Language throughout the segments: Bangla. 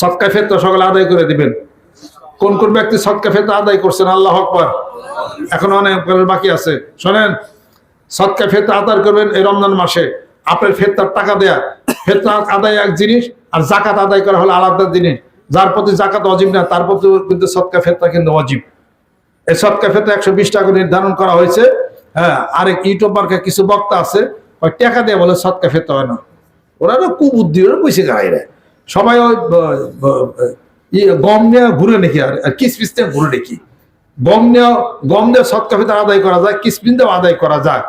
সৎকা ফেতরা সকলে আদায় করে দিবেন। কোন কোন ব্যক্তি সৎকা ফেতরা আদায় করছেন, আল্লাহ আকবার। এখন অনেক বাকি আছে। শোনেন সৎকা ফেতরা আদায় করবেন এই রমজান মাসে। আপনার ফেতরার টাকা দেয়া। ফেতরা আদায় এক জিনিস আর জাকাত আদায় করা হলো আলাদা জিনিস। যার প্রতি জাকাত অজীব না, তার প্রতি কিন্তু সৎকা ফেতরা কিন্তু অজীব। এই সৎকা ফেতরা একশো বিশ টাকা নির্ধারণ করা হয়েছে। হ্যাঁ আরেক ইউটিউবারকে কিছু বক্তা আছে, ওই টাকা দিয়ে বলে সৎকা ফেতরা হয় না। ওরা কুবুদ্ধি ওরা পয়সা গাড়াই সবাই ওই ইয়ে গম নেওয়া ঘুরে নাকি? আর কিসমিস নিয়ে ঘুরে নাকি? গম নেওয়া গম দিয়ে সৎকা আদায় করা যায়, কিসমিস দিয়েও আদায় করা যায়।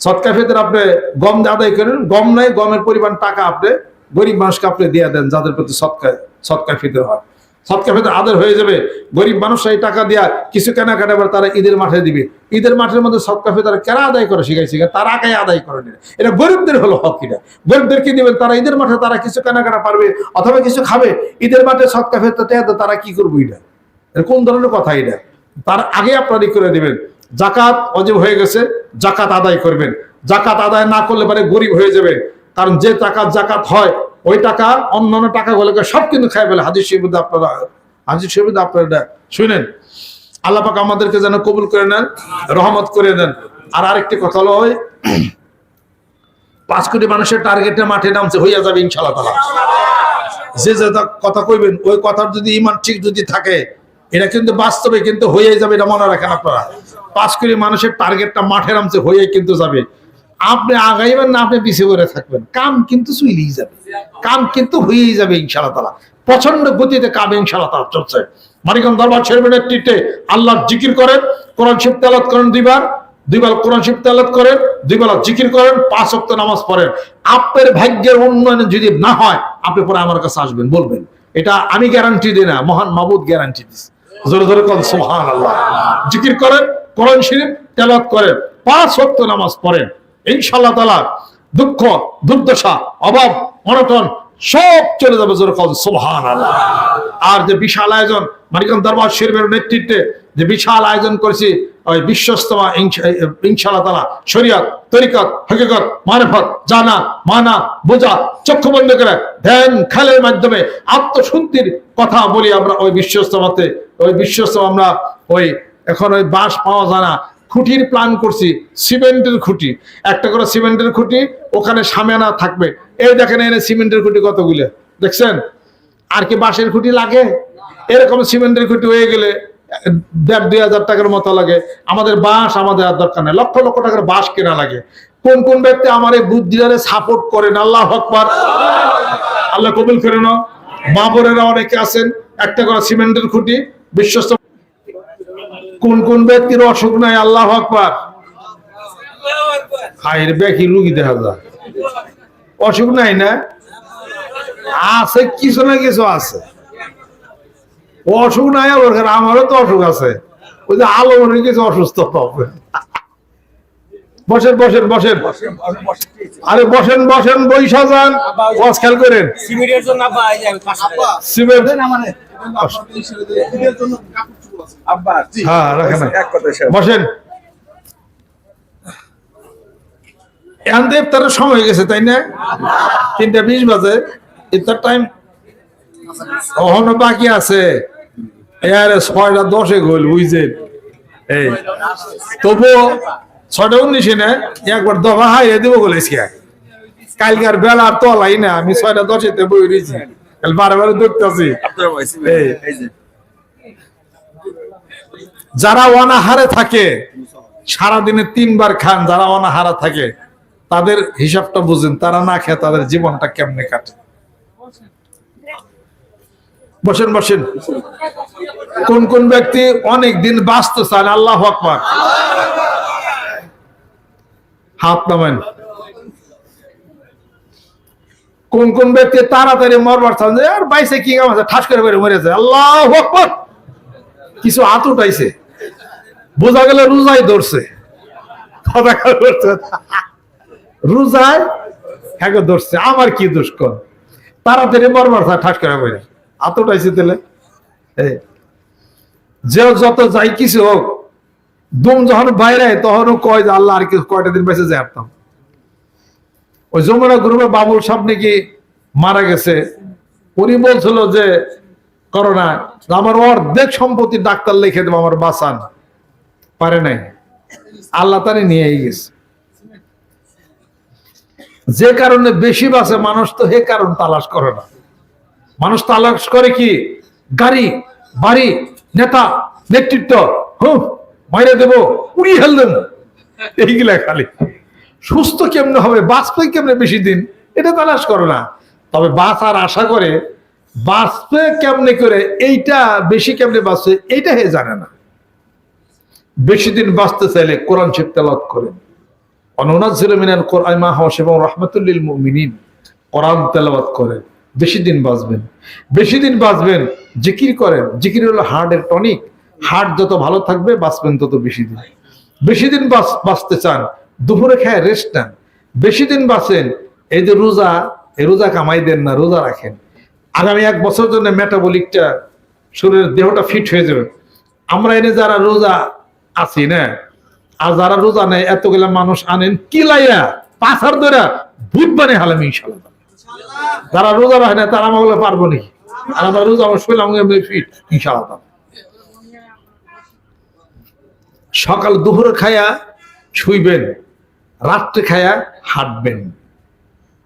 সৎকা আপনি গম দিয়ে আদায় করেন, গম নাই, গমের পরিমাণ টাকা আপনি গরিব মানুষকে আপনি দিয়ে দেন, যাদের প্রতি সৎকা সৎকা ফিতর হয়। সৎকা ফিতর আদায় হয়ে যাবে। গরিব মানুষ এই টাকা দিয়া কিছু কেনাকাটা এবার তারা ঈদের মাঠে দিবে। ঈদের মাঠের মধ্যে সৎকা ফিতর কেনা আদায় করে শিখাইছে তারা আগে আদায় করে নিবে? এটা গরিবদের হলো হক গরিবদের কি দিবেন? তারা ঈদের মাঠে তারা কিছু কেনাকাটা পারবে অথবা কিছু খাবে। ঈদের মাঠে সৎকা ফিতর দেয় তারা কি করব এটা? এটা কোন ধরনের কথা এটা? তার আগে আপনারা ই করে দিবেন। জাকাত অজীব হয়ে গেছে জাকাত আদায় করবেন। জাকাত আদায় না করলে পারে গরিব হয়ে যাবেন। কারণ যে টাকা জাকাত হয় ওই টাকা অন্য অন্যান্য টাকাগুলোকে সব কিন্তু খাই ফেলে। হাজির শিবির আপনারা হাজির শিবির আপনারা শুনেন। আল্লাহ পাক আমাদেরকে যেন কবুল করে নেন, রহমত করে দেন আর আরেকটি কথা হলো ওই পাঁচ কোটি মানুষের টার্গেটে মাঠে নামছে, হইয়া যাবে ইনশাল্লাহ তালা যে যে কথা কইবেন, ওই কথার যদি ইমান ঠিক যদি থাকে, এটা কিন্তু বাস্তবে কিন্তু হয়ে যাবে, এটা মনে রাখেন আপনারা। পাঁচ কোটি মানুষের টার্গেটটা মাঠে নামছে হয়ে কিন্তু যাবে। আপনি আগাইবেন না, আপনি পিছিয়ে করে থাকবেন। কাম কিন্তু চুইলেই যাবে। কাম কিন্তু হয়েই যাবে ইনশাল্লাহ তালা প্রচণ্ড গতিতে কাম ইনশাল্লাহ তালা চলছে। মানিকন দরবার ছেড়বেন নেতৃত্বে আল্লাহর জিকির করেন, কোরআন শিব তেলাত করেন দুইবার। দুইবার কোরআন শিব তেলাত করেন দুইবেলা জিকির করেন, পাঁচ ওয়াক্ত নামাজ পড়েন। আপনার ভাগ্যের উন্নয়ন যদি না হয়, আপনি পরে আমার কাছে আসবেন, বলবেন। এটা আমি গ্যারান্টি দিই না, মহান মাবুদ গ্যারান্টি দিস জোরে জোরে কন সুবহান আল্লাহ জিকির করেন, কোরআন শরীফ তেলাত করেন, পাঁচ ওয়াক্ত নামাজ পড়েন। ইনশাআল্লাহ তাআলা দুঃখ, দুর্দশা, অভাব, অনটন সব চলে যাবে আর যে বিশাল আয়োজন মানিকন দরবার শরীফের নেতৃত্বে যে বিশাল আয়োজন করেছি, ওই বিশ্বস্তমা ইনশা- ইনশাআল্লাহ তালা শরিয়ত, তরিকত, হকিকত মারেফত জানা, মানা, বোঝা, চক্ষু বন্ধ করে ধ্যান, খেলের মাধ্যমে আত্মশুদ্ধির কথা বলি আমরা ওই বিশ্বস্তমাতে ওই বিশ্বস্তম আমরা ওই এখন ওই বাঁশ পাওয়া যায় না খুঁটির প্ল্যান করছি, সিমেন্টের খুঁটি। একটা করে সিমেন্টের খুঁটি, ওখানে সামেনা থাকবে। এই দেখেন এনে সিমেন্টের খুঁটি কতগুলো? দেখছেন? আর কি বাঁশের খুঁটি লাগে? এরকম সিমেন্টের খুঁটি হয়ে গেলে দেড় দুই হাজার টাকার মতো লাগে। আমাদের বাঁশ আমাদের আর দরকার নেই। লক্ষ লক্ষ টাকার বাঁশ কেনা লাগে। কোন কোন ব্যক্তি আমার এই বুদ্ধিদারে সাপোর্ট করেন? আল্লাহ আকবার। আল্লাহ কবুল করে নাও। মা বোনেরা অনেকে আছেন, একটা করে সিমেন্টের খুঁটি, বিশ্বস্ত কোন কোন ব্যক্তির অসুখ নাই? আল্লাহ আকবার। হাইর ব্যাকি রুগী দেখা যায়। অসুখ নাই না? আছে কিছু না কিছু আছে। অসুখ নাই আবার খারাপ, আমারও তো অসুখ আছে। ওই যে আলো মনে কিছু অসুস্থ হবে। বসেন বসেন বসেন। আরে বসেন বসেন বই সাজান ওয়াজ খেয়াল করেন। সিমেন্টের জন্য সিমেন্ট হ্যাঁ রাখেন বসেন। এখন ইফতারের সময় হয়ে গেছে তাই না? তিনটা বিশ বাজে। ইফতার টাইম এখনও বাকি আছে। এর ছয়টা দশে গোল বুঝছেন? এই তবুও ছয়টা উনিশে না একবার দফা হাইয়ে দেবো বলেছি কালকার বেলা তলাই না আমি ছয়টা দশেতে বই রয়েছি। কাল বারে বারে দেখতেছি এই। যারা অনাহারে থাকে, সারাদিনে তিনবার খান, যারা অনাহারা থাকে, তাদের হিসাবটা বুঝেন, তারা না খেয়ে তাদের জীবনটা কেমনে কাটে? বসেন বসেন। কোন কোন ব্যক্তি অনেক দিন বাঁচতে চান আল্লাহ আকবার। হাত নামেন। কোন কোন ব্যক্তি তাড়াতাড়ি মরবার চান আর বাইসে কি কাম আছে? ঠাস করে বেড়ে মরেছে আল্লাহ আকবার। কিছু হাত উঠাইছে। বোঝা গেল রোজাই ধরছে। রোজায় হ্যাঁ ধরছে। আমার কি দোষ কর তাড়াতাড়ি মরবার থাকে ঠাস করে বলে হাত উঠাইছে এই, যে যত যাই কিছু হোক দুম যখন বাইরে তখনও কয় যে আল্লাহ আর কিছু কয়টা দিন বেঁচে যায় আসতাম ওই যমুনা গ্রুপে বাবুল সাহেব নাকি মারা গেছে। উনি বলছিল যে করোনা আমার অর্ধেক সম্পত্তি ডাক্তার লিখে দেবো, আমার বাঁচান। পারে নাই। আল্লাহ তারে নিয়ে গেছে। যে কারণে বেশি বাঁচে, মানুষ তো হে কারণ তালাশ করে না। মানুষ তালাশ করে কি? গাড়ি, বাড়ি, নেতা, নেতৃত্ব হুম মাইরে দেবো, উড়িয়ে ফেল দেবো। এইগুলা খালি। সুস্থ কেমনে হবে, বাঁচবে কেমনে বেশি দিন? এটা তালাশ করে না। তবে বাঁচার আশা করে বাঁচবে কেমনে করে? এইটা বেশি কেমনে বাঁচবে? এইটা হে জানে না। বেশি দিন বাঁচতে চাইলে কোরআন শিব তেলাওয়াত করেন। বাঁচবেন। জিকির করেন। জিকির হার্টের টনিক। হার্ট যত ভালো থাকবে, বাঁচবেন তত বেশি দিন। বেশি দিন বাঁচ- বাঁচতে চান, দুপুরে খায় রেস্ট নেন। বেশি দিন বাঁচেন, এই যে রোজা, এই রোজা কামাই দেন না, রোজা রাখেন। আগামী এক বছর জন্য মেটাবলিকটা শরীরের দেহটা ফিট হয়ে যাবে। আমরা এনে যারা রোজা আছি, না? আর যারা রোজা নেয় এতগুলা মানুষ আনেন কিলাইয়া পাথার ধরে ভূত বানে হালাম ইনশাল্লাহ যারা রোজা রাখে না, তারা আমাগুলো পারব নি আর রোজা আমার ফিট ইনশাল্লাহ সকাল দুপুরে খায়া শুইবেন, রাত্রে খায়া হাঁটবেন।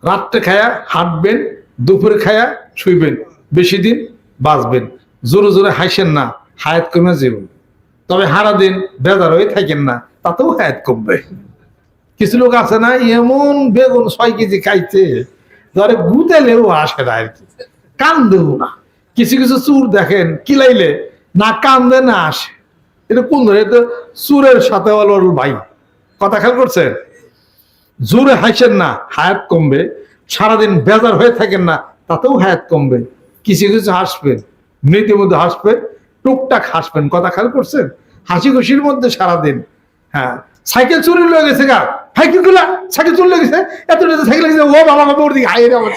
রাত্রে খায়া হাঁটবেন দুপুরে খায়া শুইবেন, বেশি দিন বাঁচবেন। জোরে জোরে হাসেন না, হায়াত কমে যাবে। তবে হারা দিন বেজার হয়ে থাকেন না, তাতেও হায়াত কমবে। কিছু লোক আছে না, এমন বেগুন ছয় কেজি খাইছে ধরে গুতেলেও আসে না আর কি। কান্দেও না। কিছু কিছু চুর দেখেন, কিলাইলে না কান্দে না আসে। এটা কোন ধরে তো চুরের সাথে ভাই। কথা খেয়াল করছেন? জোরে হাসেন না, হায়াত কমবে। সারাদিন বেজার হয়ে থাকেন না, তাতেও হায়াত কমবে। কিছু কিছু হাসবেন মৃত্যুর মধ্যে হাসবেন, টুকটাক হাসবেন। কথা খেয়াল করছেন? হাসি খুশির মধ্যে সারাদিন। হ্যাঁ সাইকেল চুরি লয়ে গেছে গা। সাইকেলগুলা সাইকেল চুরি গেছে। এত সাইকেল গেছে ও বাবা বাবা ওর দিকে হাই রে আমার।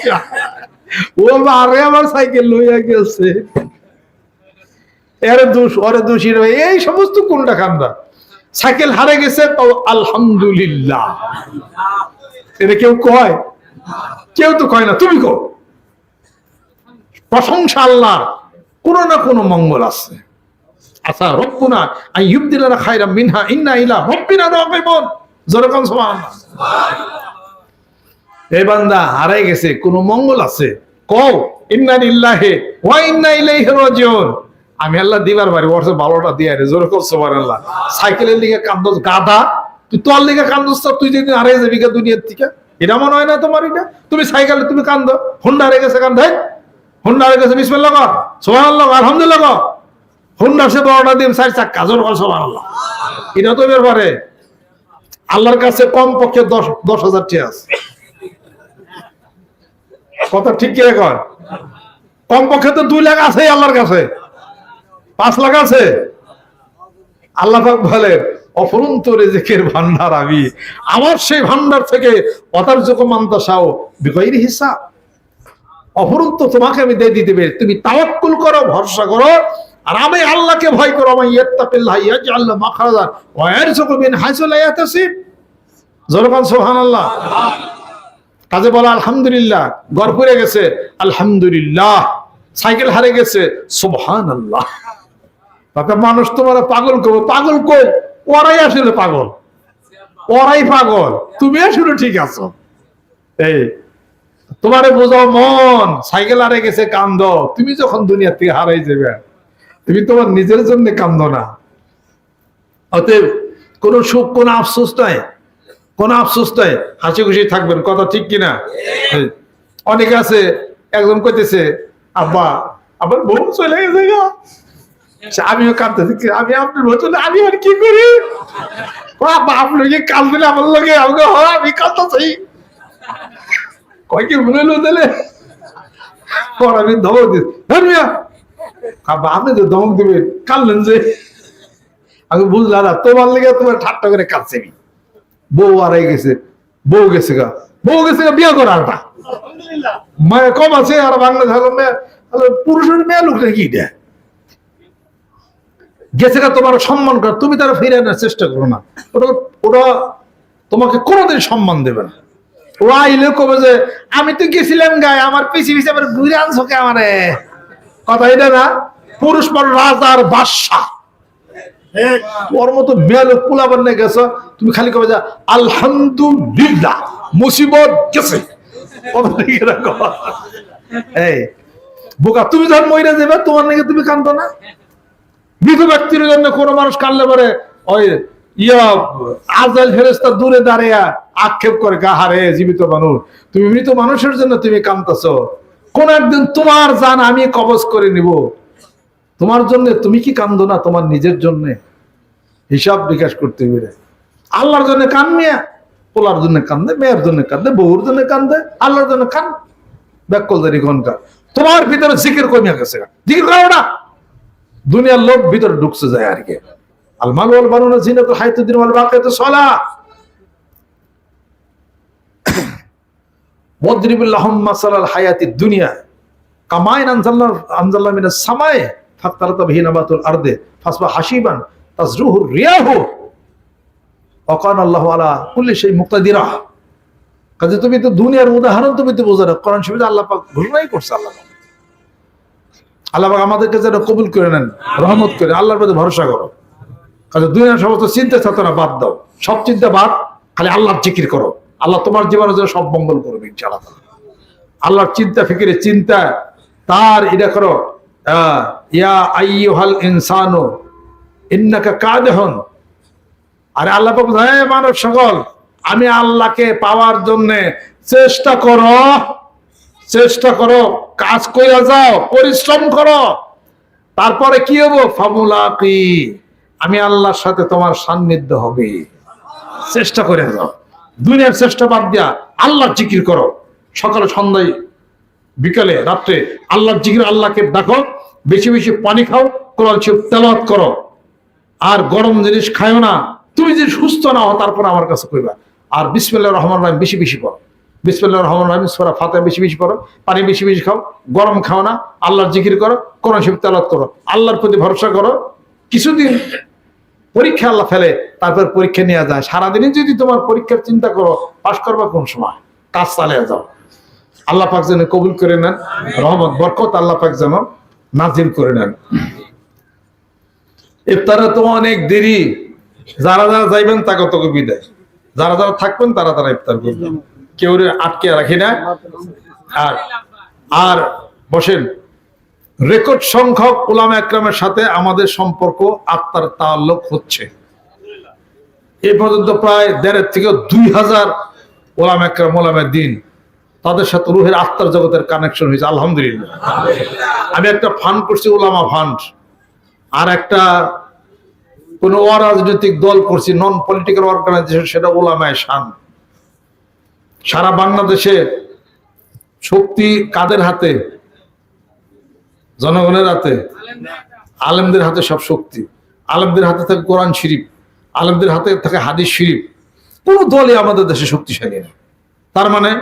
ও আরে আমার সাইকেল লইয়া গেছে। এর দোষ, ওরে দোষী রয়ে এই সমস্ত কোনটা খান্দা সাইকেল হারে গেছে তো আলহামদুলিল্লাহ। এটা কেউ কয়? কেউ তো কয় না, তুমি কো প্রশংসা আল্লাহ কোনো না কোনো মঙ্গল আছে। আচ্ছা রব্বুনা, আই ইউবদিলানা খায়রা মিনহা, ইন্না ইলা রব্বিনা এই বান্দা হারাই গেছে, কোন মঙ্গল আছে? কও, ইন্না লিল্লাহি ওয়া ইন্না ইলাইহি রাজিউন। আমি আল্লাহ দিবার বাড়ি, ওর ভালোটা দিয়ে রে জোরে সুবহানাল্লাহ। সাইকেলের লিগে কান্দস, গাধা, তুই তোর লিগে কান্দস তুই যেদিন হারিয়ে যাবি দুনিয়ার থেকে। এটা মনে হয় না তোমার এটা? তুমি সাইকেলে তুমি কান্দো, হুন্ডা হারিয়ে গেছে কান্দ হুন্ডা হারিয়ে গেছে বিসমিল্লাহ কর, সুবহানাল্লাহ আলহামদুলিল্লাহ কর। হুন্ডা সে বড়টা দিন চার চাক্কা, জোর কর সুবহানাল্লাহ। এটা তো ব্যাপারে আল্লাহর কাছে কম পক্ষে দশ দশ হাজার টি আছে। কথা ঠিক কি এখন কম পক্ষে তো দুই লাখ আছে আল্লাহর কাছে। পাঁচ লাখ আছে। আল্লাহ পাক বলে অফরন্ত রেজেকের ভান্ডার আমি। আমার সেই ভান্ডার থেকে অতার্য মান্তা সাও বিকয়ের হিসাব। অফরন্ত তোমাকে আমি দিয়ে দিতে তুমি তাওয়াক্কুল করো, ভরসা করো, আর আমি আল্লাহকে ভয় করো আমি ইয়াত্তাকিল্লাহ ইয়াজআল মাখরাজা ওয়া ইয়ারযুকু মিন হাইসু লা ইয়াহতাসিব জোরকান সুবহানাল্লাহ। কাজে বলা, আলহামদুলিল্লাহ। গড় পড়ে গেছে, আলহামদুলিল্লাহ। সাইকেল হারে গেছে, সুবহানাল্লাহ। মানুষ তোমার পাগল করব। পাগল কো ওরাই আসলে পাগল। ওরাই পাগল। তুমি আসলে ঠিক আছো। এই, তোমারে বোঝাও মন। সাইকেল হারে গেছে, কান্দ। তুমি যখন দুনিয়া থেকে হারাই যাবে, তুমি তোমার নিজের জন্য কান্দ না। অতএব কোন সুখ, কোন আফসোস নাই। কোন আফসোস নাই। হাসি খুশি থাকবেন, কথা ঠিক কিনা? অনেকে আছে, একজন কইতেছে, আব্বা আবার বউ চলে গেছে গা। আমিও কাঁদতেছি আমি আপনার বউ আমি আর কি করি? আপনাকে কাল দিলে আমার লগে আমাকে হ আমি কাঁদতেছি। কয় কি ভুলে লো দিলে পর আমি ধমক দিই ধর্মিয়া আপনি তো ধমক দিবেন কাঁদলেন যে। আমি বুঝলাম না তোমার লেগে তোমার ঠাট্টা করে কাঁদছে। বউ আড়াই গেছে বউ গেছে গা বউ গেছে গা বিয়ে করা আরটা মায়ের কম আছে আর বাংলা হলো মেয়ে পুরুষের মেয়ে লোকটা কি দেয় গেছে তোমার সম্মান কর তুমি তারা ফিরে আনার চেষ্টা করো না। ওটা ওটা তোমাকে কোনোদিন সম্মান দেবে না। ও আইলে কবে যে আমি তো গেছিলাম গায়ে আমার পিছি পিছি আবার ঘুরে আনছো কে আমারে? কথা এটা না পুরুষ পর রাজার বাদশা ওর মতো মেয়ে পুলাবার নিয়ে গেছো তুমি খালি কবে যা আলহামদুলিল্লাহ মুসিবত গেছে। এই বোকা তুমি যখন মহিলা দেবে তোমার নাকি তুমি কান্দো না? মৃত ব্যক্তির জন্য কোনো মানুষ কানলে পারে ওই ইয়া আজাল ফেরেস্তা দূরে দাঁড়িয়ে আক্ষেপ করে গাহারে জীবিত মানুষ। তুমি মৃত মানুষের জন্য তুমি কোন একদিন তোমার জান আমি কবজ করে নিব। তোমার জন্য তুমি কি কান্দো না? তোমার নিজের জন্য হিসাব বিকাশ করতে পেরে আল্লাহর জন্য কান মিয়া পোলার জন্য কান্দে, মেয়ের জন্য কান্দে, বউর জন্য কান্দে, আল্লাহর জন্য কান ব্যাকলদারি ঘণ্টা তোমার ভিতরে জিকির কমিয়া গেছে। জিকির করো না। দুনিয়ার লোক ভিতরে ঢুকছে যায় আর কি। আল মাল ওয়াল বানুনা হাসিবান তাজরুহু রিয়াহু। ওয়াকান আল্লাহু কাজে তো দুনিয়ার উদাহরণ তুমি তো বোঝো না। কোরআন শরীফে আল্লাহ ঘোষণাই করছে আল্লাহ। আল্লাহ আমাদেরকে যেন কবুল করে নেন, রহমত করে, আল্লাহর প্রতি ভরসা করো। কাজে দুনিয়ার সমস্ত চিন্তা চেতনা বাদ দাও। সব চিন্তা বাদ, খালি আল্লাহর জিকির করো। আল্লাহ তোমার জীবনে জন্য সব মঙ্গল করবে, ইনশাআল্লাহ। আল্লাহর চিন্তা ফিকিরে চিন্তা, তার এটা করো ইয়া আইয়ুহাল ইনসানু, ইন্নাকা কাদেহন। আরে আল্লাহ হে মানব সকল, আমি আল্লাহকে পাওয়ার জন্য চেষ্টা করো। চেষ্টা করো, কাজ কইরা যাও, পরিশ্রম করো। তারপরে কি হব? ফামুলাকি আমি আল্লাহর সাথে তোমার সান্নিধ্য হবে। চেষ্টা করে যাও। দুনিয়ার চেষ্টা বাদ দিয়া আল্লাহর জিকির করো। সকালে, সন্ধ্যায়, বিকালে, রাত্রে আল্লাহর জিকির, আল্লাহকে দেখো বেশি বেশি পানি খাও, কোরআন শরীফ তেলাওয়াত করো। আর গরম জিনিস খায়ও না। তুমি যদি সুস্থ না হও, তারপর আমার কাছে কইবা। আর বিসমিল্লাহ রহমান রাহিম, বেশি বেশি পড়ো। বিসমিল্লাহ রহমান রাহিম, সোরা ফাতে বেশি বেশি পড়ো, পানি বেশি বেশি খাও, গরম খাও না, আল্লাহর জিকির করো কোরআন শরীফ তেলাওয়াত করো, আল্লাহর প্রতি ভরসা করো, কিছুদিন পরীক্ষা আল্লাহ ফেলে, তারপর পরীক্ষা নেওয়া যায়। সারাদিনই যদি তোমার পরীক্ষার চিন্তা করো, পাশ করবা কোন সময়? কাজ চালিয়ে যাও। আল্লাহ পাক যেন কবুল করে নেন, রহমত, বরকত আল্লাহ পাক যেন নাজিল করে নেন। ইফতারে তো অনেক দেরি, যারা যারা যাইবেন তাকে তোকে বিদায়। যারা যারা থাকবেন তারা তারা ইফতার করবেন। কেউ আটকে রাখি না। আর আর বসেন, রেকর্ড সংখ্যক ওলামা একরামের সাথে আমাদের সম্পর্ক আত্মার তাল্লুক হচ্ছে। এ পর্যন্ত প্রায় দেড়ের থেকে দুই হাজার ওলাম একরাম ওলামের দিন তাদের সাথে রুহের আত্মার জগতের কানেকশন হয়েছে, আলহামদুলিল্লাহ। আমি একটা ফান্ড করছি ওলামা ফান্ড আর একটা কোন অরাজনৈতিক দল করছি নন পলিটিক্যাল অর্গানাইজেশন সেটা ওলামায় শান। সারা বাংলাদেশে শক্তি কাদের হাতে? জনগণের হাতে? আলেমদের হাতে সব শক্তি। আলেমদের হাতে থাকে কোরআন শরীফ। আলেমদের হাতে থাকে হাদিস শরীফ। কোনো দলই আমাদের দেশে শক্তিশালী না। তার মানে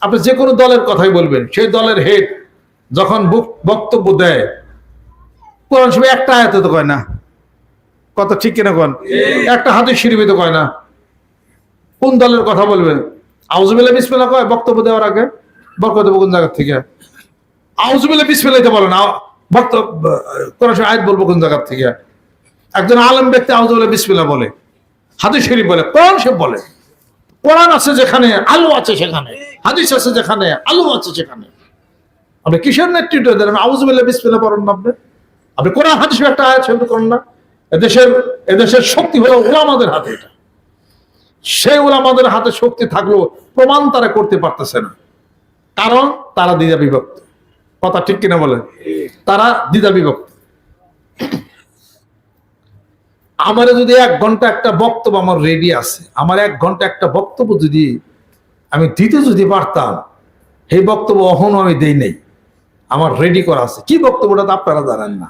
আপনি যে কোনো দলের কথাই বলবেন সেই দলের হেড যখন বক- বক্তব্য দেয় কোরআন শরীফে একটা আয়াতে তো কয় না? কথা ঠিক কিনা কোন? একটা হাদিস শরীফে তো কয় না? কোন দলের কথা বলবে আউজুবিল্লাহ বিসমিল্লাহ কয়? বক্তব্য দেওয়ার আগে। দেবো কোন জায়গা থেকে? বক্তব্য আয়াত বলব কোন জায়গা থেকে? একজন আলেম ব্যক্তি বিসমিল্লাহ বলে। হাদিস শরীফ বলে, কোরআন সে বলে। কোরআন আছে যেখানে, আলু আছে সেখানে। হাদিস আছে যেখানে, আলু আছে সেখানে। আপনি কিসের নেতৃত্ব দেন? আউজুবিল্লাহ বিসমিল্লাহ পড়েন না আপনি। আপনি কোরআন হাদিসে একটা আয়াত শরীফ করেন না। এদেশের এদেশের শক্তি হলো ওলামাদের হাতে এটা। সেই ওলামাদের হাতে শক্তি থাকলেও প্রমাণ তারা করতে পারতেছে না। কারণ তারা দ্বিধা বিভক্ত কথা ঠিক কিনা বলেন? তারা দ্বিধা বিভক্ত আমার যদি এক ঘণ্টা একটা বক্তব্য আমার রেডি আছে, আমার এক ঘণ্টা একটা বক্তব্য যদি আমি দিতে যদি পারতাম, সেই বক্তব্য অহনও আমি দেই নেই। আমার রেডি করা আছে। কি বক্তব্যটা তো আপনারা জানেন না।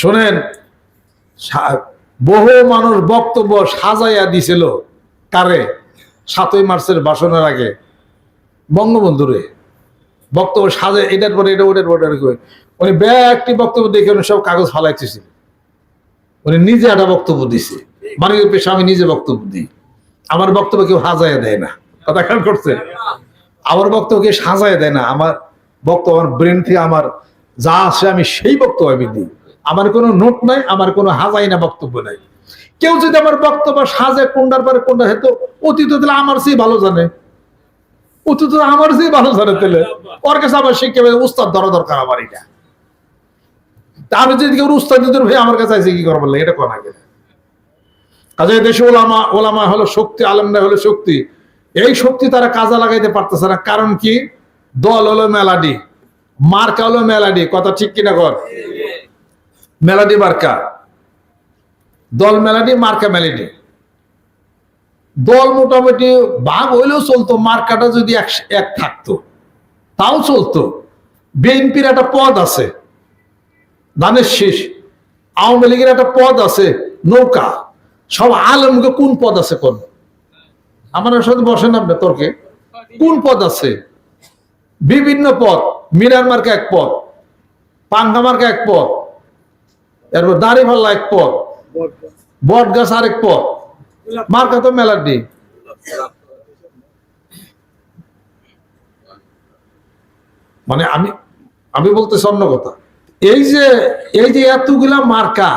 শোনেন বহু মানুষ বক্তব্য সাজাইয়া দিছিল। কারে? সাতই মার্চের বাসনের আগে। বঙ্গবন্ধুরে। বক্তব্য সাজে এটার পরে এটা, ওটার পরে করে। উনি ব্যাগটি বক্তব্য দেখে উনি সব কাগজ ফালাইতেছে উনি নিজে একটা বক্তব্য দিছে। মানে পেশা আমি নিজে বক্তব্য দিই। আমার বক্তব্য কেউ হাজাইয়া দেয় না। কথা খেয়াল করছে? আমার বক্তব্যকে সাজায় দেয় না। আমার বক্তব্য, আমার ব্রেন থেকে আমার যা আছে আমি সেই বক্তব্য আমি দিই। আমার কোনো নোট নাই, আমার কোনো হাজাই না বক্তব্য নাই। কেউ যদি আমার বক্তব্য সাজে কোনটার পরে কোনটা হেতু অতীত তাহলে আমার চেয়ে ভালো জানে। অতীত আমার চেয়ে ভালো জানে তাহলে। ওর কাছে আমার শিখে উস্তাদ ধরা দরকার আমার এটা। আমি যদি কেউ উস্তাদ দিতে ভাই আমার কাছে আছে কি করবার লাগে? এটা কোন কাজে দেশে ওলামা ওলামা হলো শক্তি, আলমরা হলো শক্তি। এই শক্তি তারা কাজে লাগাইতে পারতেছে না। কারণ কি? দল হলো মেলাডি, মার্কা হলো মেলাডি। কথা ঠিক কিনা কর? মেলাডি মার্কা। দল মেলাডি, মার্কা মেলাডি। দল মোটামুটি ভাগ হইলেও চলতো, মার্কাটা যদি এক এক থাকতো। তাও চলতো। বিএনপির একটা পদ আছে, ধানের শীষ। আওয়ামী লীগের একটা পদ আছে, নৌকা। সব আলমকে কোন পদ আছে কোন? আমার সাথে বসেন আপনি, তর্কে। কোন পদ আছে? বিভিন্ন পদ মিনার মার্কা এক পদ পাঙ্গা মার্কা এক পদ এরপর দাড়ি ভাল্লা এক পদ বট গাছ আরেক পদ মার্কা তো মেলার দিন মানে আমি আমি বলতেছি অন্য কথা। এই যে এই যে এতগুলা মার্কা,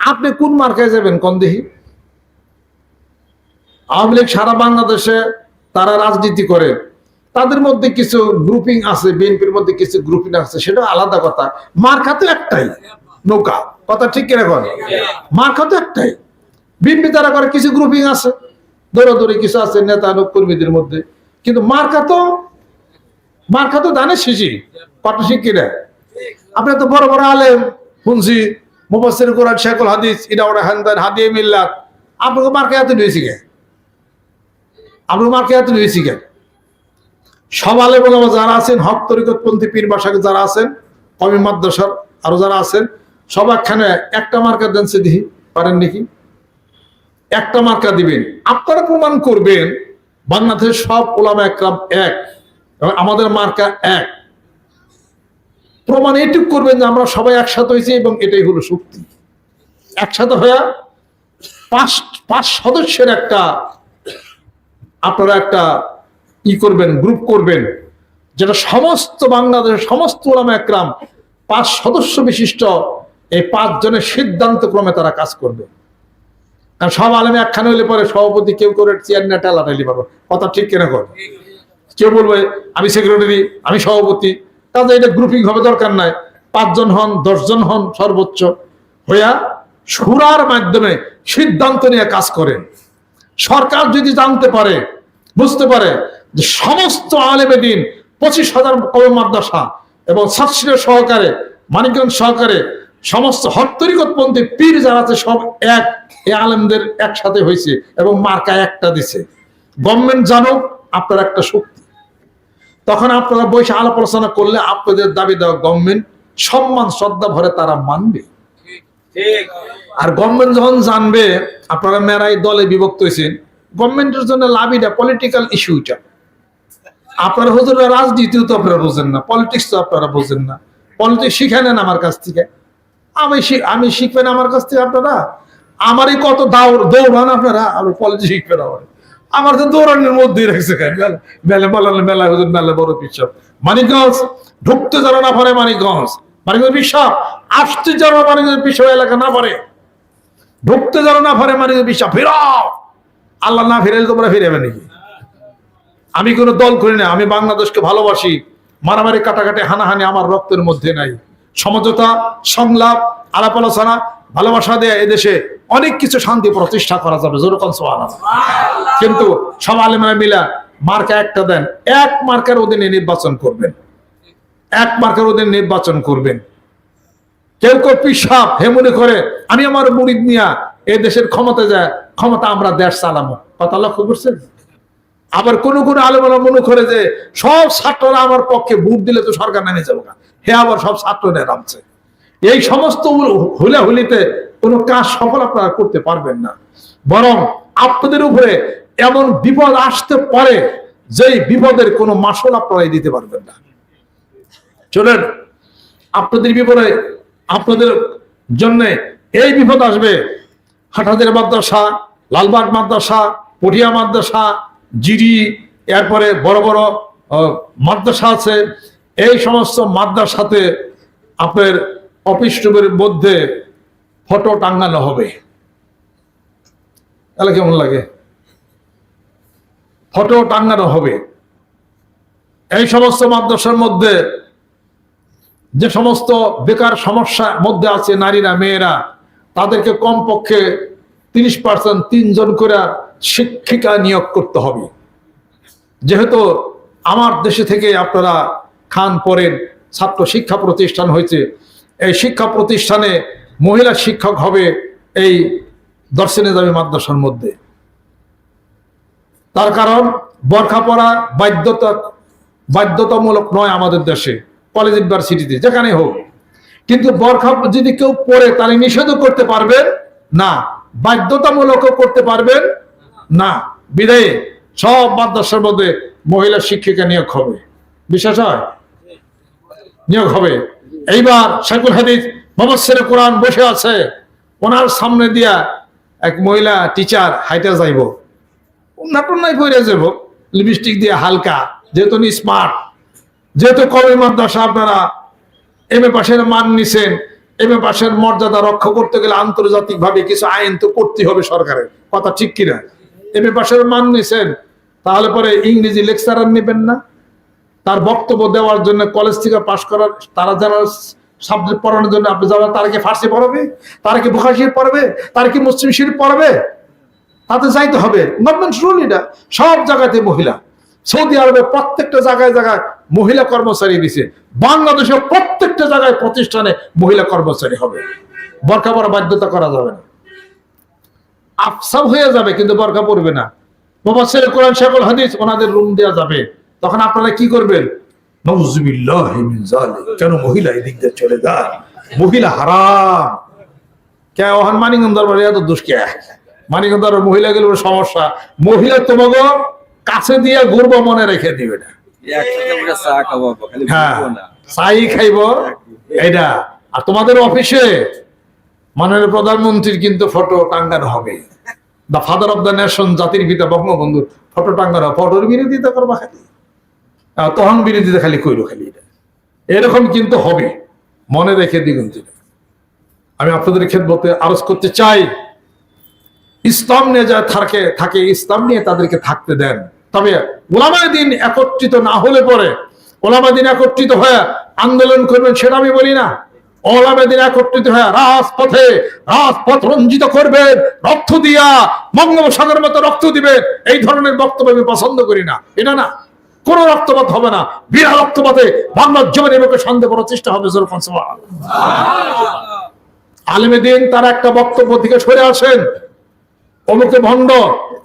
আপনি কোন মার্কায় যাবেন কোন দেখি আওয়ামী লীগ সারা বাংলাদেশে তারা রাজনীতি করে। তাদের মধ্যে কিছু গ্রুপিং আছে, বিএনপির মধ্যে কিছু গ্রুপিং আছে সেটা আলাদা কথা। মার্কা তো একটাই, নৌকা। কথা ঠিক কিনা কর মার্কা তো একটাই। বিএনপি তারা করে, কিছু গ্রুপিং আছে, দৌড়াদৌড়ি কিছু আছে, নেতা কর্মীদের মধ্যে। কিন্তু মার্কা তো মার্কা তো দানের শিশি, কথা ঠিক কিনা? আপনি তো বড় বড় আলেম শুনছি মুবাসির কোরআন, শেখুল হাদিস এটা ওরা হান্দান হাদিয়ে মিল্লাত। আপনাকে মার্কে এত নিয়েছি কে? আপনাকে মার্কে এত নিয়েছি কে? সব আলেম ওলামা যারা আছেন, হক তরিকতপন্থী পীর বাসাকে যারা আছেন কমি মাদ্রাসার আরও যারা আছেন সব একখানে একটা মার্কা দেন সে পারেন নাকি? একটা মার্কা দিবেন। আপনারা প্রমাণ করবেন, বাংলাদেশের সব ওলামা একরাম এক আমাদের মার্কা এক। প্রমাণ এটুক করবেন যে আমরা সবাই একসাথে হয়েছি এবং এটাই হলো শক্তি। একসাথে হয়ে পাঁচ পাঁচ সদস্যের একটা, আপনারা একটা ই করবেন, গ্রুপ করবেন, যেটা সমস্ত বাংলাদেশের সমস্ত ওলামা একরাম পাঁচ সদস্য বিশিষ্ট এই পাঁচ জনের সিদ্ধান্ত ক্রমে তারা কাজ করবে। কারণ সব আলেমে একখানে হইলে পরে সভাপতি কেউ করে চেয়ার না টেলাটাইলি পারব কথা ঠিক কেনা কর কেউ বলবে, আমি সেক্রেটারি আমি সভাপতি। তাদের এটা গ্রুপিং হবে দরকার নাই। পাঁচজন হন, দশজন হন, সর্বোচ্চ। হইয়া সুরার মাধ্যমে সিদ্ধান্ত নিয়ে কাজ করেন। সরকার যদি জানতে পারে, বুঝতে পারে যে সমস্ত আলেমে দিন পঁচিশ হাজার কবর মাদ্রাসা এবং সাতশির সহকারে, মানিকগঞ্জ সহকারে সমস্ত হত্তরিকতপন্থী পীর যারা আছে, সব এক এ আলেমদের একসাথে হয়েছে এবং মার্কা একটা দিছে। গভর্নমেন্ট জানো আপনার একটা শক্তি। তখন আপনারা বসে আলাপ আলোচনা করলে আপনাদের দাবি দেওয়া গভর্নমেন্ট সম্মান, শ্রদ্ধা ভরে তারা মানবে। আর গভর্নমেন্ট যখন জানবে, আপনারা মেরাই দলে বিভক্ত হয়েছেন গভর্নমেন্টের জন্য লাভিটা পলিটিক্যাল ইস্যুটা আপনারা হুজুরা রাজনীতিও তো আপনারা বোঝেন না পলিটিক্স তো আপনারা বোঝেন না। পলিটিক্স শিখে নেন আমার কাছ থেকে। আমি আমি শিখবেন আমার কাছ থেকে আপনারা? আমারই কত দাউড় দৌড়ান আপনারা? আমি পলিটিক্স শিখবেন আমার। আমার তো দৌড়ানোর মধ্যেই রাখছে মেলা মেলা মেলা হুজুর মেলা বড় পিছপ মানিকগঞ্জ, ঢুকতে যারা না পারে মানিকগঞ্জ। মানিকগঞ্জ বিশ্বাস আসতে যারা মানিকগঞ্জ বিশ্ব এলাকা না পারে। ঢুকতে যারা না পারে মানিকগঞ্জ বিশ্বাস ফিরাও! আল্লাহ না ফিরাইলে তোমরা ফিরাবে নাকি? আমি কোনো দল করি না, আমি বাংলাদেশকে ভালোবাসি। মারামারি কাটাকাটি হানাহানি আমার রক্তের মধ্যে নাই। সমঝোতা সংলাপ আলাপ আলোচনা ভালোবাসা দেয় এদেশে অনেক কিছু শান্তি প্রতিষ্ঠা করা যাবে। যেরকম সোহান কিন্তু সব আলেমরা মিলা মার্কা একটা দেন এক মার্কার অধীনে নির্বাচন করবেন। এক মার্কার অধীনে নির্বাচন করবেন। কেউ কেউ পিসাব হে মনে করে আমি আমার মুড়িদ নিয়া এই দেশের ক্ষমতা যায় ক্ষমতা আমরা দেশ চালামো। কথা লক্ষ্য করছেন? আবার কোন কোন আলেমরা মনে করে যে সব ছাত্ররা আমার পক্ষে ভোট দিলে তো সরকার নেমে যাব না। হে আবার সব ছাত্ররা নামছে। এই সমস্ত হুলাহুলিতে কোনো কাজ সফল আপনারা করতে পারবেন না। বরং আপনাদের উপরে এমন বিপদ আসতে পারে যেই বিপদের কোনো মাসল আপনারাই দিতে পারবেন না। চলেন, আপনাদের বিপদে, আপনাদের জন্য এই বিপদ আসবে। হাটাদের মাদ্রাসা, লালবাগ মাদ্রাসা, পটিয়া মাদ্রাসা জিরি এরপরে বড় বড় মাদ্রাসা আছে। এই সমস্ত মাদ্রাসাতে আপনার অফিস রুমের মধ্যে ফটো টাঙ্গানো হবে। তাহলে কেমন লাগে? ফটো টাঙ্গানো হবে। এই সমস্ত মাদ্রাসার মধ্যে যে সমস্ত বেকার সমস্যা মধ্যে আছে নারীরা, মেয়েরা, তাদেরকে কমপক্ষে তিরিশ পার্সেন্ট তিনজন করে শিক্ষিকা নিয়োগ করতে হবে। যেহেতু আমার দেশে থেকে আপনারা খান পড়েন ছাত্র শিক্ষা প্রতিষ্ঠান হয়েছে, এই শিক্ষা প্রতিষ্ঠানে মহিলা শিক্ষক হবে এই দর্শনে যাবে মাদ্রাসার মধ্যে। তার কারণ, বরখা পরা বাধ্যতা, বাধ্যতামূলক নয় আমাদের দেশে কলেজ ইউনিভার্সিটিতে যেখানে হোক। কিন্তু বরখা যদি কেউ পড়ে তাহলে নিষেধও করতে পারবেন না, বাধ্যতামূলকও করতে পারবেন না, বিদায়ে সব মাদ্রাসার মধ্যে মহিলা শিক্ষিকা নিয়োগ হবে। বিশ্বাস হয়? নিয়োগ হবে। এইবার শেখুল হাদিস মোহাম্মদ কোরআন বসে আছে। ওনার সামনে দিয়া এক মহিলা টিচার হাইটা যাইব। নাটন নাই পড়ে যাব লিপস্টিক দিয়ে হালকা, যেহেতু স্মার্ট যেহেতু কবে মাদ্রাসা আপনারা এম এ পাশের মান নিছেন, এম এ পাশের মর্যাদা রক্ষা করতে গেলে আন্তর্জাতিক ভাবে কিছু আইন তো করতে হবে সরকারের। কথা ঠিক কিনা? এম এ পাশের মান নিছেন, তাহলে পরে ইংরেজি লেকচারার নেবেন না। তার বক্তব্য দেওয়ার জন্য কলেজ থেকে পাশ করার, তারা যারা সাবজেক্ট পড়ানোর জন্য আপনি যারা, তারা কি ফার্সি পড়াবে? তারা কি বুখারি শরীফ পড়াবে? তারা কি মুসলিম শরীফ পড়বে? তাতে যাইতে হবে। গভর্নমেন্ট রুল এটা সব জায়গাতে মহিলা। সৌদি আরবে প্রত্যেকটা জায়গায় জায়গায় মহিলা কর্মচারী দিছে। বাংলাদেশে প্রত্যেকটা জায়গায় প্রতিষ্ঠানে মহিলা কর্মচারী হবে। বরখা পরা বাধ্যতা করা যাবে না। আফসাব হয়ে যাবে কিন্তু বরখা পড়বে না। মোবাসের কোরআন শেখুল হাদিস ওনাদের রুম দেওয়া যাবে। তখন আপনারা কি করবেন? মিন। কেন মহিলা এদিক দিয়ে চলে যায়? মহিলা হারাম। কে ওহান মানিকগঞ্জ দরবারে এত দোষ কে? মানিকগঞ্জ দরবার মহিলা গেলে সমস্যা। মহিলা তোমাকে কাছে দিয়ে ঘুরবো মনে রেখে দিবে না। হ্যাঁ না। চাই খাইব। এটা আর তোমাদের অফিসে মাননীয় প্রধানমন্ত্রীর কিন্তু ফটো টাঙ্গানো হবে। The father of the nation জাতির পিতা বঙ্গবন্ধুর ফটো টাঙ্গানো ফটোর বিরোধিতা করবা খালি। তখন বিরোধিতা খালি কইলো খালি এটা। এরকম কিন্তু হবে। মনে রেখে দিগুন আমি আপনাদের খেদমতে আরজ করতে চাই, ইসলাম নিয়ে যা থাকে থাকে, ইসলাম নিয়ে তাদেরকে থাকতে দেন। তবে ওলামায় দিন একত্রিত না হলে পরে ওলামা দিন একত্রিত হয়ে আন্দোলন করবেন সেটা আমি বলি না। ওলামা একত্রিত হয়ে রাজপথে রাজপথ রঞ্জিত করবেন, রক্ত দিয়া বঙ্গোপসাগরের মতো রক্ত দিবেন। এই ধরনের বক্তব্য আমি পছন্দ করি না। এটা না, কোন রক্তপাত হবে না। বিনা রক্তপাতে বাংলার বুকে সন্দেহ করার চেষ্টা হবে যেরকম আলেমে দিন তারা একটা বক্তব্য থেকে সরে আসেন। অমুকে ভণ্ড,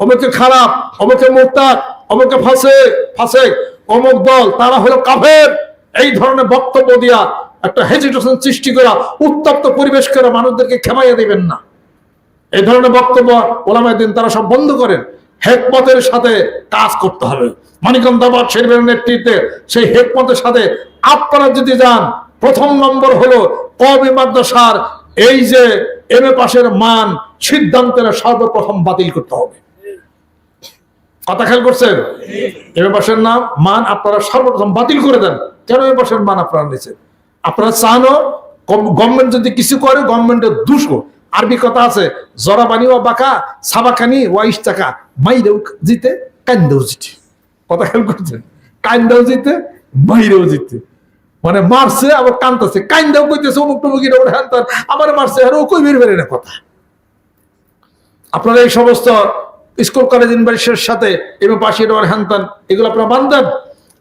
অমুকে খারাপ, অমুকে মুক্তার অমুকে ফাঁসে ফাঁসে অমুক দল, তারা হলো কাফের। এই ধরনের বক্তব্য দিয়া একটা হেজিটেশন সৃষ্টি করা উত্তপ্ত পরিবেশ করে মানুষদেরকে খেমাইয়া দিবেন না। এই ধরনের বক্তব্য ওলামায় দিন তারা সব বন্ধ করেন। হেকমতের সাথে কাজ করতে হবে। মানিকম দাবাদ শরীফের নেতৃত্বে সেই হেকমতের সাথে আপনারা যদি যান, প্রথম নম্বর হলো কবি মাদ্রাসার এই যে এম এ পাশের মান, সিদ্ধান্তের সর্বপ্রথম বাতিল করতে হবে। কথা খেয়াল করছেন? এম এ পাশের নাম, মান আপনারা সর্বপ্রথম বাতিল করে দেন। কেন এ পাশের মান আপনারা নিচ্ছেন আপনারা চানও গভর্নমেন্ট যদি কিছু করে গভর্নমেন্টের দুশো আরবি কথা আছে জরাবানি ও বাঁকা সাবাকানি ও ইস্তাকা মাইরেও জিতে কান্দেও জিতে। কথা খেয়াল করছেন? কান্দেও জিতে মাইরেও জিতে। মানে মারছে আবার কানতেছে কান্দাও কইতেছে অমুক টমুক এটা ওটা হ্যান ত্যান। আমার মারছে আর ও কই বের বেরে না কথা? আপনারা এই সমস্ত স্কুল কলেজ ইউনিভার্সিটির সাথে এবং পাশে দেওয়ার হ্যান ত্যান, এগুলো আপনারা বান্ধব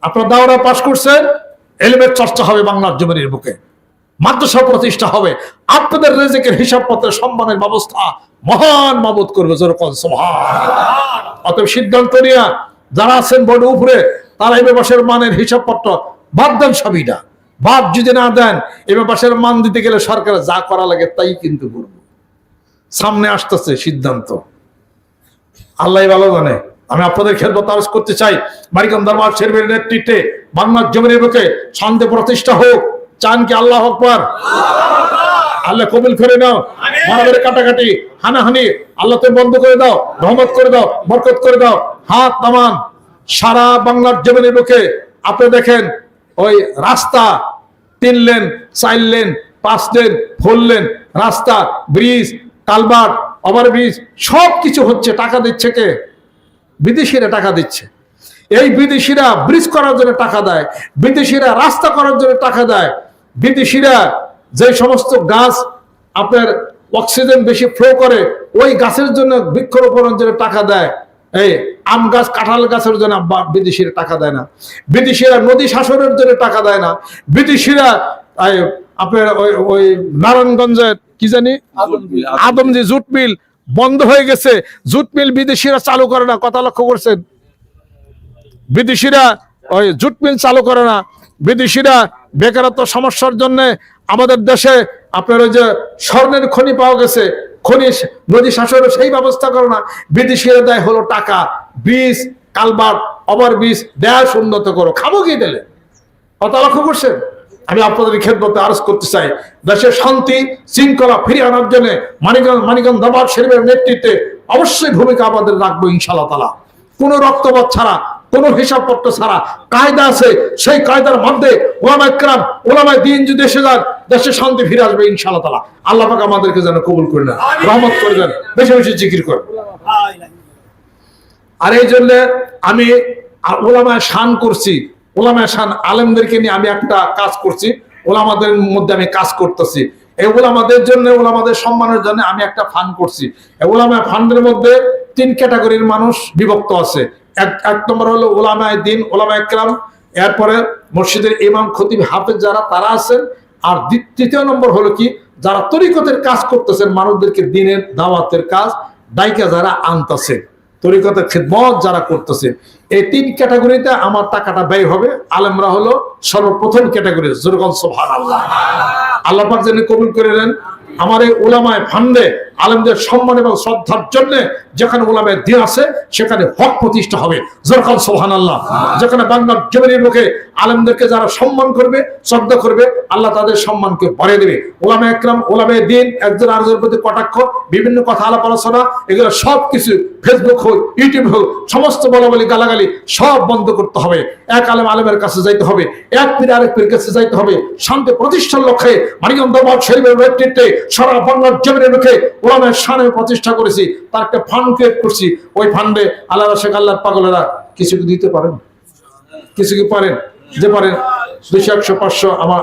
আপনারা দাওরা পাশ করছেন এলিমের চর্চা হবে বাংলার জমিনের বুকে। মাদ্রাসা প্রতিষ্ঠা হবে। আপনাদের রেজেকের হিসাব পত্রের সম্মানের ব্যবস্থা মহান মাবুদ করবে যেরকম অতএব সিদ্ধান্ত নিয়ে যারা আছেন বোর্ডের উপরে, তারা এই ব্যবসার মানের হিসাবপত্র বাদ দেন সবই না। বাদ যদি না দেন এই ব্যবসার মান দিতে গেলে সরকার যা করা লাগে তাই কিন্তু করব। সামনে আসতেছে সিদ্ধান্ত। আল্লাহ ভালো জানে। আমি আপনাদের খেদমত আরজ করতে চাই। মারিকাম দরবার শেরবের নেতৃত্বে বাংলার জমিনের বুকে শান্তি প্রতিষ্ঠা হোক। চান কি আল্লাহ আকবর? আল্লাহ কবুল করে নাও। মানবের কাটাকাটি হানাহানি আল্লাহ তুমি বন্ধ করে দাও রহমত করে দাও বরকত করে দাও। হাত নামান। সারা বাংলার জমিনের বুকে আপনি দেখেন ওই রাস্তা তিন লেন চার লেন পাঁচ লেন ফোর লেন রাস্তা ব্রিজ কালভার্ট ওভারব্রিজ সব কিছু হচ্ছে। টাকা দিচ্ছে কে? বিদেশিরা টাকা দিচ্ছে। এই বিদেশিরা ব্রিজ করার জন্য টাকা দেয় বিদেশিরা রাস্তা করার জন্য টাকা দেয়। বিদেশিরা যে সমস্ত গাছ আপনার অক্সিজেন বেশি ফ্লো করে ওই গাছের জন্য বৃক্ষরোপণের জন্য টাকা দেয়। এই আম গাছ কাঁঠাল গাছের জন্য বিদেশিরা টাকা দেয় না। বিদেশিরা নদী শাসনের জন্য টাকা দেয় না। বিদেশিরা আপনার ওই ওই নারায়ণগঞ্জের কি জানি? Adamjee jute mill. বন্ধ হয়ে গেছে। জুট মিল বিদেশিরা চালু করে না। কথা লক্ষ্য করছেন? বিদেশিরা ওই জুট মিল চালু করে না। বিদেশিরা বেকারত্ব সমস্যার জন্য আমাদের দেশে আপনার ওই যে স্বর্ণের খনি পাওয়া গেছে। খনি নদী শাসনের সেই ব্যবস্থা করে না। বিদেশিরা দেয় হলো টাকা ব্রিজ কালবার ওভার ব্রিজ দেশ উন্নত করো। খাব কি দিলে কথা লক্ষ্য করছেন? আমি আপনাদের খেদমতে আরজ করতে চাই। দেশের শান্তি শৃঙ্খলা ফিরিয়ে আনার জন্য মানিকগঞ্জ মানিকগঞ্জ দরবার শরীফের নেতৃত্বে অবশ্যই ভূমিকা আমাদের রাখব ইনশাআল্লাহ তালা কোনো রক্তপাত ছাড়া কোনো হিসাবপত্র ছাড়া কায়দা আছে সেই কায়দার মধ্যে ওলামা একরাম ওলামায় দিন যদি এসে যান দেশে শান্তি ফিরে আসবে ইনশাআল্লাহ তালা আল্লাহ পাক আমাদেরকে যেন কবুল করে নেন রহমত করে দেন বেশি বেশি জিকির করে আর এই জন্য আমি ওলামায় শান করছি ওলামায় শান আলেমদেরকে নিয়ে আমি একটা কাজ করছি ওলামাদের মধ্যে আমি কাজ করতেছি। এই ওলামাদের জন্য ওলামাদের সম্মানের জন্য আমি একটা ফান্ড করছি। এই ওলামায় ফান্ডের মধ্যে তিন ক্যাটাগরির মানুষ বিভক্ত আছে। এক এক নম্বর হলো ওলামায় দিন ওলামায় একরাম এরপরে মসজিদের ইমাম, খতিব, হাফেজ যারা, তারা আছেন। আর তৃতীয় নম্বর হলো কি? যারা তরিকতের কাজ করতেছেন, মানুষদেরকে দিনের দাওয়াতের কাজ দায়িকা যারা আনতেছে। তরিকতের খেদমত যারা করতেছে, এই তিন ক্যাটাগরিতে আমার টাকাটা ব্যয় হবে। আলেমরা হলো সর্বপ্রথম ক্যাটাগরি, জোরগঞ্জ আল্লাহ আল্লাহ পাক যেন কবুল করে নেন। আমার এই ওলামায় ফান্ডে আলেমদের সম্মান এবং শ্রদ্ধার জন্য যেখানে ওলামায় দিন আছে, সেখানে হক প্রতিষ্ঠা হবে। জোরকাল সোহান আল্লাহ যেখানে বাংলার জমিনের মুখে আলেমদেরকে যারা সম্মান করবে, শ্রদ্ধা করবে, আল্লাহ তাদের সম্মানকে বাড়িয়ে দেবে। ওলামা একরাম ওলামে দিন, একজন আরেকজনের প্রতি কটাক্ষ, বিভিন্ন কথা আলাপ আলোচনা, এগুলো সব কিছু ফেসবুক হোক ইউটিউব হোক, সমস্ত বলা বলি গালাগালি সব বন্ধ করতে হবে। এক আলেম আলেমের কাছে যাইতে হবে, এক পীর আরেক পীর কাছে যাইতে হবে। শান্তি প্রতিষ্ঠার লক্ষ্যে দরবার শরীফের নেতৃত্বে সারা বাংলার জমিনের মুখে প্রতিষ্ঠা করেছি তার একটা ফান্ড ক্রিয়েট করছি। ওই ফান্ডে আল্লাহ শেখ আল্লাহর পাগলেরা কিছু কি দিতে পারেন? কিছু কি পারেন? যে পারেন দুইশো একশো পাঁচশো, আমার